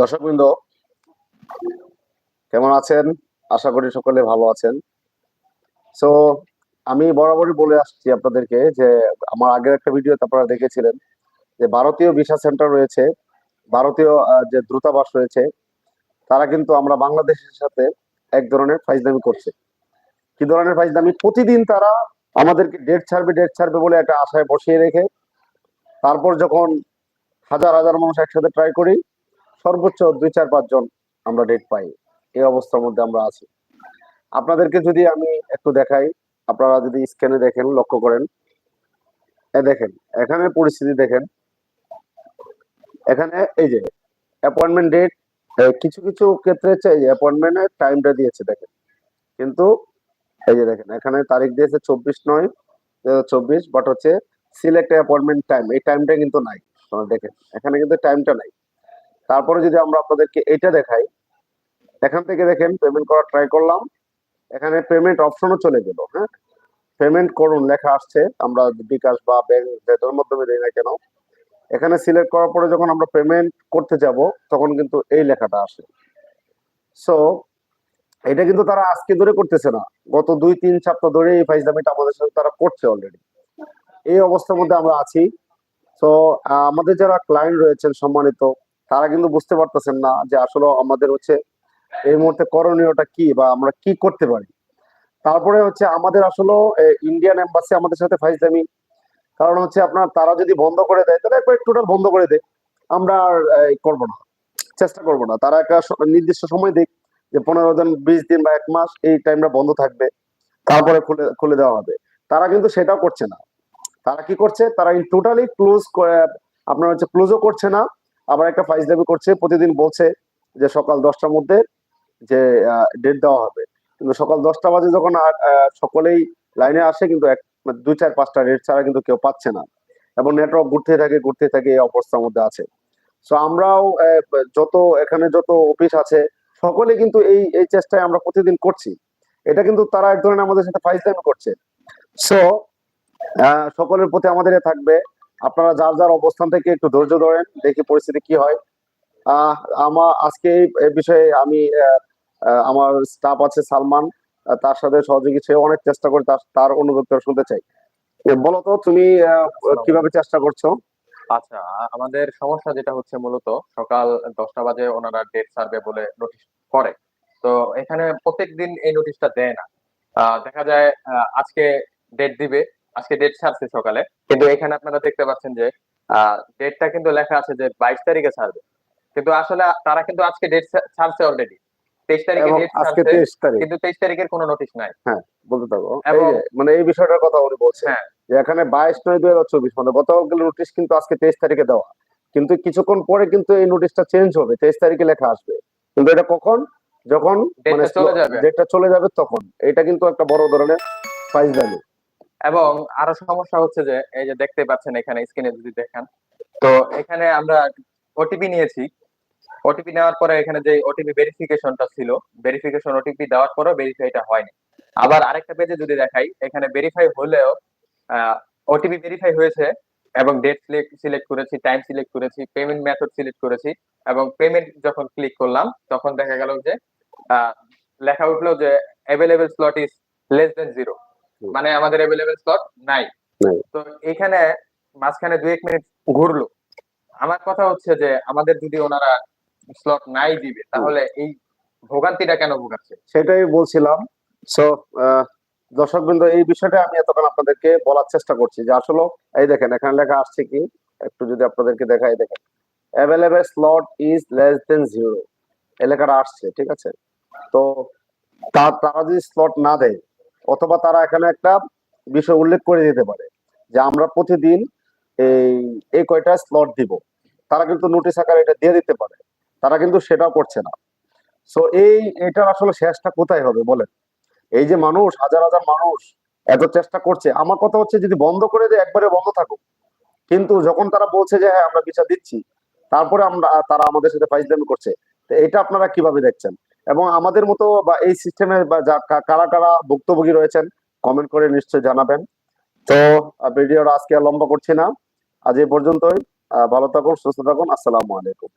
দর্শকবৃন্দ, কেমন আছেন? আশা করি সকলে ভালো আছেন। সো আমি বরাবরই বলে আসছি আপনাদেরকে যে, আমার আগের একটা ভিডিওতে আপনারা দেখেছিলেন যে, ভারতীয় ভিসা সেন্টার রয়েছে, ভারতীয় যে দূতাবাস রয়েছে, তারা কিন্তু আমরা বাংলাদেশের সাথে এক ধরনের ফাইজদামি করছে। কি ধরনের ফাইজদামি প্রতিদিন তারা আমাদেরকে ডেট ছাড়বে ডেট ছাড়বে বলে একটা আশায় বসিয়ে রেখে, তারপর যখন হাজার হাজার মানুষ একসাথে ট্রাই করি সর্বোচ্চ দুই চার পাঁচজন আমরা ডেট পাই। এই অবস্থার মধ্যে আমরা আছি। আপনাদেরকে যদি আমি একটু দেখাই, আপনারা যদি স্ক্যানে দেখেন, লক্ষ্য করেন। দেখেন, এখানে পরিস্থিতি দেখেন। এখানে এই যে অ্যাপয়েন্টমেন্ট ডেট কিছু কিছু ক্ষেত্রে অ্যাপয়েন্টমেন্টের টাইমটা দিয়েছে, দেখেন। কিন্তু এই যে দেখেন, এখানে তারিখ দিয়েছে চব্বিশ নয় দু হাজার চব্বিশ বাট হচ্ছে সিলেক্ট অ্যাপয়েন্টমেন্ট টাইম এই টাইমটা কিন্তু নাই। দেখেন, এখানে কিন্তু টাইমটা নাই। তারপরে যদি আমরা আপনাদেরকে এটা দেখাই, এখান থেকে দেখেন পেমেন্ট করার ট্রাই করলাম। এখানে পেমেন্ট অপশনও চলে গেল হ্যাঁ? পেমেন্ট করুন, লেখা আসছে। আমরা বিকাশ বা ব্যাংক মাধ্যমে দিই না কেন। এখানে সিলেক্ট করার পরে যখন আমরা পেমেন্ট করতে যাব, তখন কিন্তু এই লেখাটা আসে। সো এটা কিন্তু তারা আজকে ধরে করতেছে না। গত দুই, তিন সপ্তাহ ধরে এই ফাইজদামিটা আমাদের সাথে তারা করছে অলরেডি এই অবস্থার মধ্যে আমরা আছি। তো আমাদের যারা ক্লায়েন্ট রয়েছেন, সম্মানিত তারা কিন্তু বুঝতে পারতেছেন না যে আসলে আমাদের হচ্ছে এই মুহূর্তে করণীয়টা কি বা আমরা কি করতে পারি। তারপরে হচ্ছে আমাদের আসলে ইন্ডিয়ান এম্বাসি আমাদের সাথে ফাইজলামি। কারণ হচ্ছে আপনার তারা যদি বন্ধ করে দেয়, তাহলে একবার টোটাল বন্ধ করে দেয়। আমরা আর করব না। চেষ্টা করব না। তারা একটা নির্দিষ্ট সময় দিক যে পনেরো দিন, বিশ দিন বা এক মাস এই টাইমটা বন্ধ থাকবে। তারপরে খুলে খুলে দেওয়া হবে। তারা কিন্তু সেটাও করছে না। তারা কি করছে? তারা টোটালি ক্লোজ আপনার হচ্ছে ক্লোজও করছে না। আবার একটা ফাইজলামি করছে, প্রতিদিন বলছে যে সকাল দশটার মধ্যে যে ডেট দেওয়া হবে। কিন্তু সকাল দশটা বাজে যখন সকলেই লাইনে আসে কিন্তু এক মানে দুই, চার, পাঁচটা ডেট ছাড়া কিন্তু কেউ পাচ্ছে না। এবং নেটওয়ার্ক ঘুরতে থাকে ঘুরতে থাকে, এই অবস্থার মধ্যে আছে। সো আমরাও যত, এখানে যত অফিস আছে, সকলে কিন্তু এই এই চেষ্টায় আমরা প্রতিদিন করছি। এটা কিন্তু তারা এক ধরনের আমাদের সাথে ফাইজলামি করছে। সো সকলের প্রতি আমাদের থাকবে। আপনারা যার যার অবস্থান থেকে একটু ধৈর্য ধরেন দেখি পরিস্থিতি কি হয়। আমার আজকে এই বিষয়ে আমি আমার স্টাফ আছে সালমান তার সাথে সহযোগী সে অনেক চেষ্টা করে তার অনুভূতি শুনতে চাই। বলো তো তুমি কীভাবে চেষ্টা করছ? আচ্ছা আমাদের সমস্যা যেটা হচ্ছে মূলত সকাল দশটা বাজে ওনারা ডেট সার্ভে বলে নোটিশ করে। তো এখানে প্রত্যেক দিন এই নোটিশটা দেয় না। দেখা যায় আজকে ডেট দিবে আজকে ডেট ছাড়ছে সকালে। কিন্তু এখানে আপনারা দেখতে পাচ্ছেন যে ডেটটা কিন্তু লেখা আছে যে বাইশ তারিখে ছাড়বে। কিন্তু আসলে তারা কিন্তু আজকে ডেট ছাড়ছে অলরেডি তেইশ তারিখে ডেট আজকে ছাড়ছে তেইশ তারিখ। কিন্তু তেইশ তারিখের কোনো নোটিশ নাই। বলতে থাকো। এই এবং- যে, মানে এই বিষয়টার কথা উনি বলছে হ্যাঁ। যে এখানে বাইশ নয় দুই হাজার চব্বিশ মানে গতকাল নোটিশ কিন্তু আজকে তেইশ তারিখে দেওয়া। কিন্তু কিছুক্ষণ পরে কিন্তু এই নোটিশটা চেঞ্জ হবে তেইশ তারিখে লেখা আসবে। কিন্তু এটা কখন? যখন Date চলে যাবে। ডেটটা চলে যাবে তখন। এটা কিন্তু একটা বড় ধরনের ফাইজ ভ্যালু এবং আরও সমস্যা হচ্ছে যে, এই যে দেখতে পাচ্ছেন এখানে স্ক্রিনে যদি দেখেন। তো এখানে আমরা ওটিপি নিয়েছি। ওটিপি নেওয়ার পরে এখানে যে ওটিপি ভেরিফিকেশনটা ছিল ভেরিফিকেশন ওটিপি দেওয়ার পরেও ভেরিফাইটা হয়নি। আবার আরেকটা পেজে যদি দেখাই, এখানে ভেরিফাই হলেও ওটিপি ভেরিফাই হয়েছে এবং ডেট সিলেক্ট করেছি টাইম সিলেক্ট করেছি পেমেন্ট মেথড সিলেক্ট করেছি এবং পেমেন্ট যখন ক্লিক করলাম, তখন দেখা গেল যে লেখা উঠল যে available slot is less than zero. মানে আমাদের অ্যাভেলেবল স্লট নাই। তো এখানে মাঝখানে দু এক মিনিট ঘুরলো। আমার কথা হচ্ছে যে আমাদের যদি ওনারা স্লট নাই দিবে তাহলে এই ভোগান্তিটা কেন ভোগাচ্ছে? সেটাই বলছিলাম। সো দর্শক বিন্দু এই বিষয়টা আমি এতক্ষণ আপনাদেরকে বলার চেষ্টা করছি যে আসলে এই দেখেন এখানে লেখা আসছে কি? একটু যদি আপনাদেরকে দেখাই দেখেন। Available slot is less than zero এই লেখাটা আসছে ঠিক আছে? তো তা- তারা যদি স্লট না দেয় অথবা তারা এখানে একটা বিষয় উল্লেখ করে দিতে পারে যে আমরা প্রতিদিন এই এই কয়টা স্লট দিব। তারা কিন্তু নোটিশ আকারে এটা দিয়ে দিতে পারে। তারা কিন্তু সেটাও করছে না। সো এই, এটার আসলে শেষটা কোথায় হবে বলেন? এই যে মানুষ, হাজার হাজার মানুষ এত চেষ্টা করছে। আমার কথা হচ্ছে যদি বন্ধ করে দেয়, একবারে বন্ধ থাকুক। কিন্তু যখন তারা বলছে যে হ্যাঁ আমরা বিচার দিচ্ছি, তারপরে আমরা, তারা আমাদের সাথে ফাইজলামি করছে। এটা আপনারা কীভাবে দেখছেন? এবং আমাদের মতো বা এই সিস্টেমে বা কারা কারা ভুক্তভোগী রয়েছেন কমেন্ট করে নিশ্চয়ই জানাবেন। তো ভিডিওটা আজকে লম্বা করছি না। আজ এ পর্যন্তই। ভালো থাকুন, সুস্থ থাকুন। আসসালামু আলাইকুম।